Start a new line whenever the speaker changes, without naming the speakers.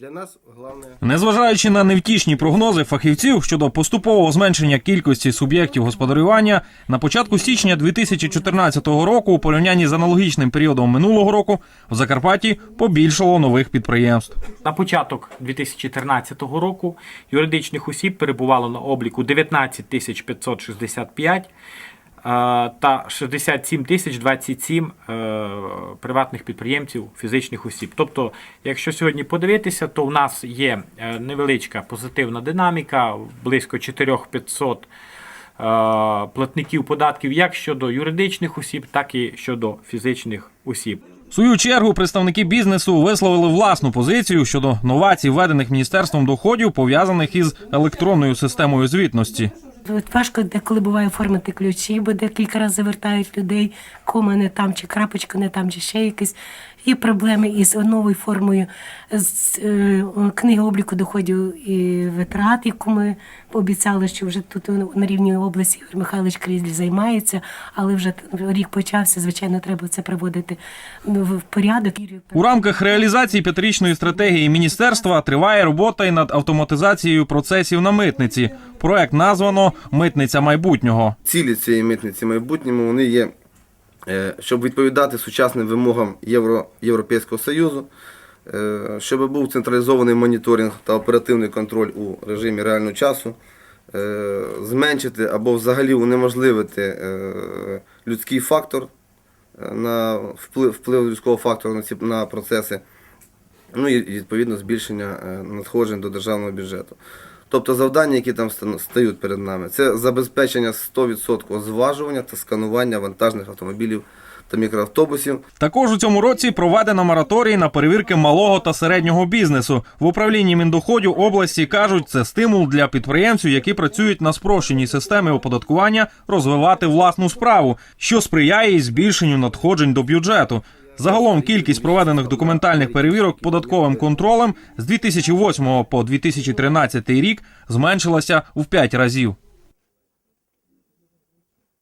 Для нас головне
Незважаючи на невтішні прогнози фахівців щодо поступового зменшення кількості суб'єктів господарювання, на початку січня 2014 року, у порівнянні з аналогічним періодом минулого року, в Закарпатті побільшало нових підприємств.
На початок 2014 року юридичних осіб перебувало на обліку 19 тисяч 565 е, та 67 тисяч 27 е, приватних підприємців фізичних осіб. Тобто, якщо сьогодні подивитися, то в нас є е, невеличка позитивна динаміка, близько 4500 е, платників податків як щодо юридичних осіб, так і щодо фізичних осіб.
В свою чергу представники бізнесу висловили власну позицію щодо новацій, введених міністерством доходів, пов'язаних із електронною системою звітності.
Важко деколи буває оформити ключі, бо декілька разів завертають людей, кома не там, чи крапочка не там, чи ще якісь. Є проблеми із новою формою з е, книги обліку доходів і витрат, яку ми обіцяли, що вже тут на рівні області Ігор Михайлович Крізль займається, але вже рік почався. Звичайно, треба це приводити ну, в порядок.
У рамках реалізації п'ятирічної стратегії міністерства триває робота і над автоматизацією процесів на митниці. Проект названо Митниця майбутнього.
цілі цієї митниці майбутньому вони є, щоб відповідати сучасним вимогам Євро, Європейського Союзу, е, щоб був централізований моніторинг та оперативний контроль у режимі реального часу, е, зменшити або взагалі унеможливити е, людський фактор е, на вплив, вплив людського фактору на ці на процеси. Ну і відповідно збільшення е, надходжень до державного бюджету. Тобто завдання, які там ста- стають перед нами, це забезпечення 100% зважування та сканування вантажних автомобілів та мікроавтобусів.
Також у цьому році проведено мораторій на перевірки малого та середнього бізнесу. В управлінні міндоходів області кажуть, це стимул для підприємців, які працюють на спрощеній системі оподаткування, розвивати власну справу, що сприяє і збільшенню надходжень до бюджету. Загалом кількість проведених документальних перевірок податковим контролем з 2008 по 2013 рік зменшилася в 5 разів.